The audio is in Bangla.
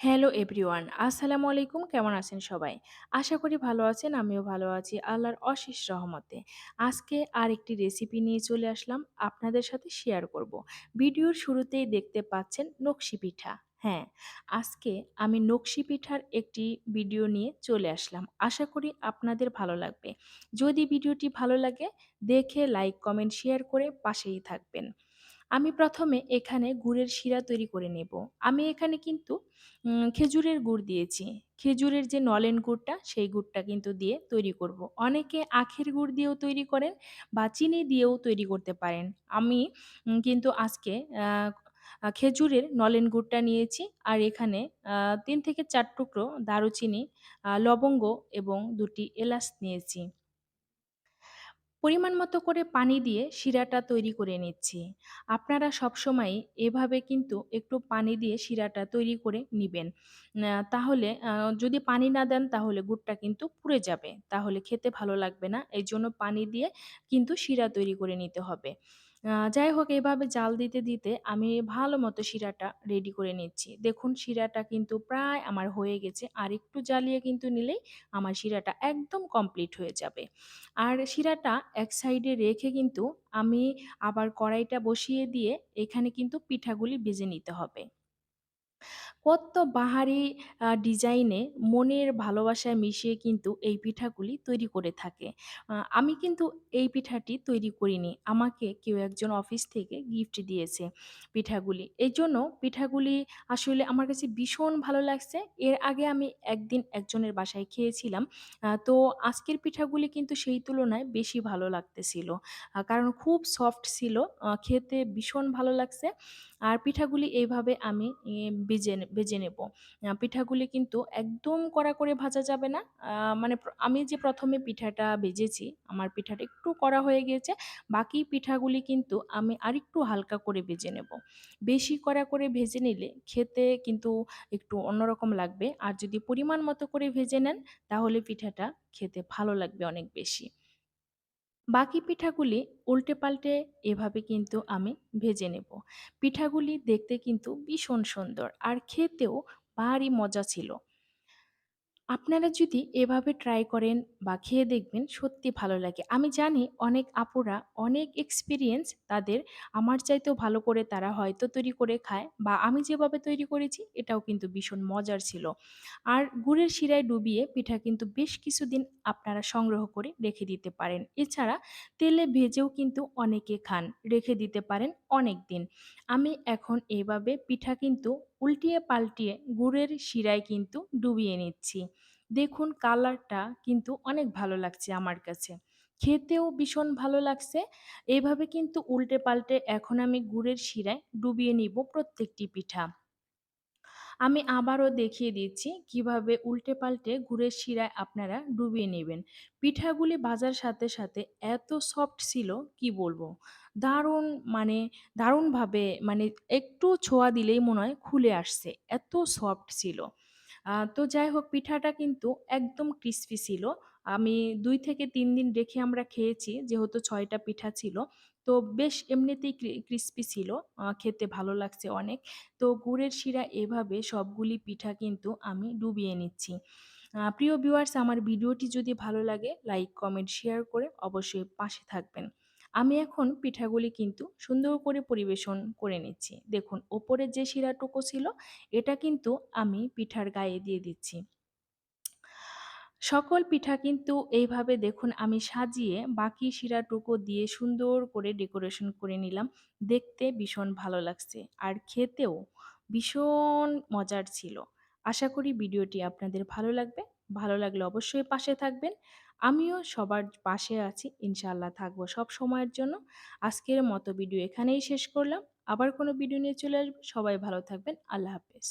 হ্যালো এভরিওয়ান, আসসালামু আলাইকুম। কেমন আছেন সবাই? আশা করি ভালো আছেন, আমিও ভালো আছি আল্লাহর অশেষ রহমতে। আজকে আর একটি রেসিপি নিয়ে চলে আসলাম, আপনাদের সাথে শেয়ার করব। ভিডিওর শুরুতেই দেখতে পাচ্ছেন নকশি পিঠা। হ্যাঁ আজকে আমি নকশি পিঠার একটি ভিডিও নিয়ে চলে আসলাম। আশা করি আপনাদের ভালো লাগবে। যদি ভিডিওটি ভালো লাগে, দেখে, লাইক, কমেন্ট, শেয়ার করে পাশেই থাকবেন। আমি প্রথমে এখানে গুড়ের শিরা তৈরি করে নেব। আমি এখানে কিন্তু খেজুরের গুড় দিয়েছি। খেজুরের যে নলেন গুড়টা, সেই গুড়টা কিন্তু দিয়ে তৈরি করব। অনেকে আখের গুড় দিয়েও তৈরি করেন বা চিনি দিয়েও তৈরি করতে পারেন। আমি কিন্তু আজকে খেজুরের নলেন গুড়টা নিয়েছি আর এখানে তিন থেকে চার টুকরো দারুচিনি লবঙ্গ এবং দুটি এলাচ নিয়েছি। পরিমাণ মতো করে পানি দিয়ে শিরাটা তৈরি করে নিচ্ছি। আপনারা সবসময় এভাবে কিন্তু একটু পানি দিয়ে শিরাটা তৈরি করে নেবেন। তাহলে যদি পানি না দেন তাহলে গুড়টা কিন্তু পুড়ে যাবে। তাহলে খেতে ভালো লাগবে না। এই জন্য পানি দিয়ে কিন্তু শিরা তৈরি করে নিতে হবে। যাই হোক, এভাবে জাল দিতে দিতে আমি ভালো মতো শিরাটা রেডি করে নিচ্ছি। দেখুন, শিরাটা কিন্তু প্রায় আমার হয়ে গেছে। আর একটু জ্বালিয়ে কিন্তু নিলেই আমার শিরাটা একদম কমপ্লিট হয়ে যাবে। আর শিরাটা এক সাইডে রেখে কিন্তু আমি আবার কড়াইটা বসিয়ে দিয়ে এখানে কিন্তু পিঠাগুলি ভেজে নিতে হবে। কত বাহারি ডিজাইনে মনের ভালোবাসায় মিশিয়ে কিন্তু এই পিঠাগুলি তৈরি করে থাকে। আমি কিন্তু এই পিঠাটি তৈরি করিনি। আমাকে কেউ একজন অফিস থেকে গিফট দিয়েছে পিঠাগুলি। এজন্য পিঠাগুলি আসলে আমার কাছে ভীষণ ভালো লাগছে। এর আগে আমি একদিন একজনের বাসায় খেয়েছিলাম। তো আজকের পিঠাগুলি কিন্তু সেই তুলনায় বেশি ভালো লাগতেছিল। কারণ খুব সফট ছিল। খেতে ভীষণ ভালো লাগছে। আর পিঠাগুলি এইভাবে আমি নে ভেজে নেব। পিঠাগুলি কিন্তু একদম কড়া করে ভাজা যাবে না। মানে আমি যে প্রথমে পিঠাটা ভেজেছি, আমার পিঠাটা একটু কড়া হয়ে গিয়েছে। বাকি পিঠাগুলি কিন্তু আমি আরেকটু হালকা করে ভেজে নেব। বেশি কড়া করে ভেজে নিলে খেতে কিন্তু একটু অন্যরকম লাগবে। আর যদি পরিমাণ মতো করে ভেজে নেন, তাহলে পিঠাটা খেতে ভালো লাগবে অনেক বেশি। বাকি পিঠাগুলি উল্টে-পাল্টে এভাবে কিন্তু আমি ভেজে নেব। পিঠাগুলি দেখতে কিন্তু ভীষণ সুন্দর আর খেতেও ভারী মজা ছিল। আপনারা যদি এভাবে ট্রাই করেন বা খেয়ে দেখবেন সত্যি ভালো লাগে। আমি জানি অনেক আপুরা অনেক এক্সপেরিয়েন্স তাদের আমার চাইতেও ভালো করে তারা হয়তো তৈরি করে খায় বা আমি যেভাবে তৈরি করেছি এটাও কিন্তু ভীষণ মজার ছিল। আর গুড়ের শিরায় ডুবিয়ে পিঠা কিন্তু বেশ কিছুদিন আপনারা সংগ্রহ করে রেখে দিতে পারেন। এছাড়া তেলে ভেজেও কিন্তু অনেকে খান, রেখে দিতে পারেন অনেকদিন। আমি এখন এভাবে পিঠা কিন্তু উল্টিয়ে পাল্টিয়ে গুড়ের শিরায় কিন্তু ডুবিয়ে নিচ্ছি। দেখুন কালারটা কিন্তু অনেক ভালো লাগছে আমার কাছে। খেতেও ভীষণ ভালো লাগছে। এভাবে কিন্তু উল্টে পাল্টে এখন আমি গুড়ের শিরায় ডুবিয়ে নিব প্রত্যেকটি পিঠা। আমি আবারও দেখিয়ে দিচ্ছি কীভাবে উল্টে-পাল্টে গুড়ের শিরায় আপনারা ডুবিয়ে নেবেন। পিঠাগুলি ভাজার সাথে, সাথে এত সফট ছিল কি বলব? দারুণ মানে দারুণভাবে মানে একটু ছোঁয়া দিলেই মনে হয় খুলে আসছে। এত সফট ছিল। তো যাই হোক পিঠাটা কিন্তু একদম ক্রিসপি ছিল। আমি ২ থেকে ৩ দিন রেখে আমরা খেয়েছি যেহেতু ৬ টা পিঠা ছিল। তো বেশ এমনিতেই ক্রি ক্রিসপি ছিল। খেতে ভালো লাগছে অনেক। তো গুড়ের শিরা এভাবে সবগুলি পিঠা কিন্তু আমি ডুবিয়ে নিচ্ছি। প্রিয় ভিউয়ার্স আমার ভিডিওটি যদি ভালো লাগে লাইক, কমেন্ট, শেয়ার করে অবশ্যই পাশে থাকবেন। আমি এখন পিঠাগুলি কিন্তু সুন্দর করে পরিবেশন করে নিচ্ছি। দেখুন, ওপরের যে শিরাটুকু ছিল, এটা কিন্তু আমি পিঠার গায়ে দিয়ে দিচ্ছি। সকল পিঠা কিন্তু এইভাবে দেখুন, আমি সাজিয়ে বাকি শিরাটুকু দিয়ে সুন্দর করে ডেকোরেশন করে নিলাম। দেখতে ভীষণ ভালো লাগছে। আর খেতেও ভীষণ মজার ছিল। আশা করি ভিডিওটি আপনাদের ভালো লাগবে। ভালো লাগলে অবশ্যই পাশে থাকবেন। আমিও সবার পাশে আছি। ইনশাআল্লাহ থাকব সবসময়ের জন্য। আজকের মতো ভিডিও এখানেই শেষ করলাম। আবার কোনো ভিডিও নিয়ে চলে আসব। সবাই ভালো থাকবেন। আল্লাহ হাফেজ।